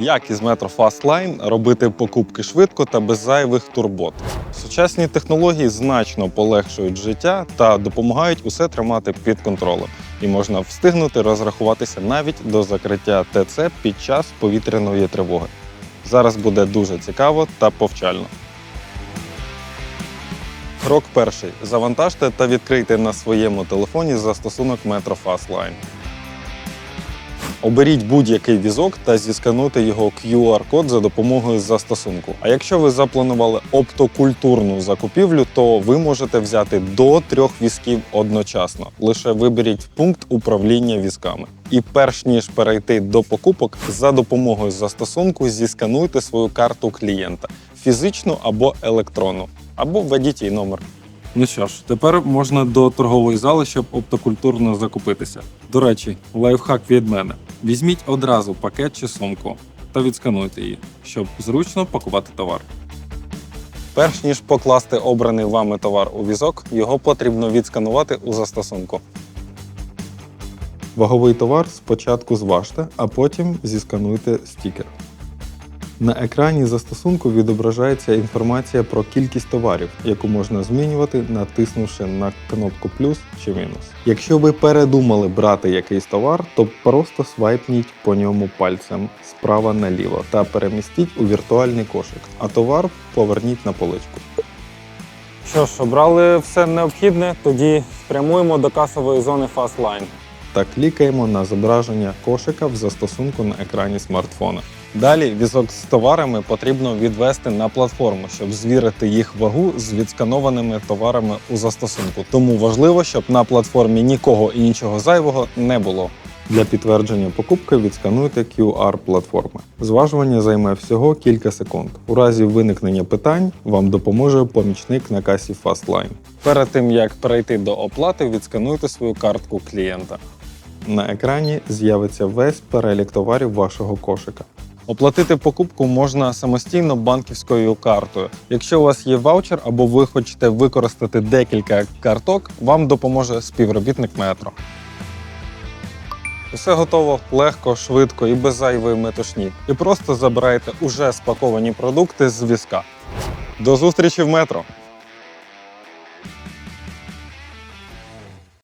Як із Metro Fastline робити покупки швидко та без зайвих турбот. Сучасні технології значно полегшують життя та допомагають усе тримати під контролем. І можна встигнути розрахуватися навіть до закриття ТЦ під час повітряної тривоги. Зараз буде дуже цікаво та повчально. Крок перший. Завантажте та відкрийте на своєму телефоні застосунок Metro Fastline. Оберіть будь-який візок та зіскануйте його QR-код за допомогою застосунку. А якщо ви запланували оптокультурну закупівлю, то ви можете взяти до трьох візків одночасно. Лише виберіть пункт управління візками. І перш ніж перейти до покупок, за допомогою застосунку зіскануйте свою карту клієнта фізичну або електронну, або введіть її номер. Ну що ж, тепер можна до торгової зали, щоб оптокультурно закупитися. До речі, лайфхак від мене: візьміть одразу пакет чи сумку та відскануйте її, щоб зручно пакувати товар. Перш ніж покласти обраний вами товар у візок, його потрібно відсканувати у застосунку. Ваговий товар спочатку зважте, а потім зіскануйте стікер. На екрані застосунку відображається інформація про кількість товарів, яку можна змінювати, натиснувши на кнопку плюс чи мінус. Якщо ви передумали брати якийсь товар, то просто свайпніть по ньому пальцем справа наліво та перемістіть у віртуальний кошик, а товар поверніть на поличку. Що ж, обрали все необхідне, тоді спрямуємо до касової зони Fastline. Та клікаємо на зображення кошика в застосунку на екрані смартфона. Далі візок з товарами потрібно відвести на платформу, щоб звірити їх вагу з відсканованими товарами у застосунку. Тому важливо, щоб на платформі нікого і нічого зайвого не було. Для підтвердження покупки відскануйте QR платформи. Зважування займе всього кілька секунд. У разі виникнення питань вам допоможе помічник на касі Fastline. Перед тим як перейти до оплати, відскануйте свою картку клієнта. На екрані з'явиться весь перелік товарів вашого кошика. Оплатити покупку можна самостійно банківською картою. Якщо у вас є ваучер або ви хочете використати декілька карток, вам допоможе співробітник метро. Усе готово легко, швидко і без зайвої метушні. І просто забирайте уже спаковані продукти з візка. До зустрічі в метро!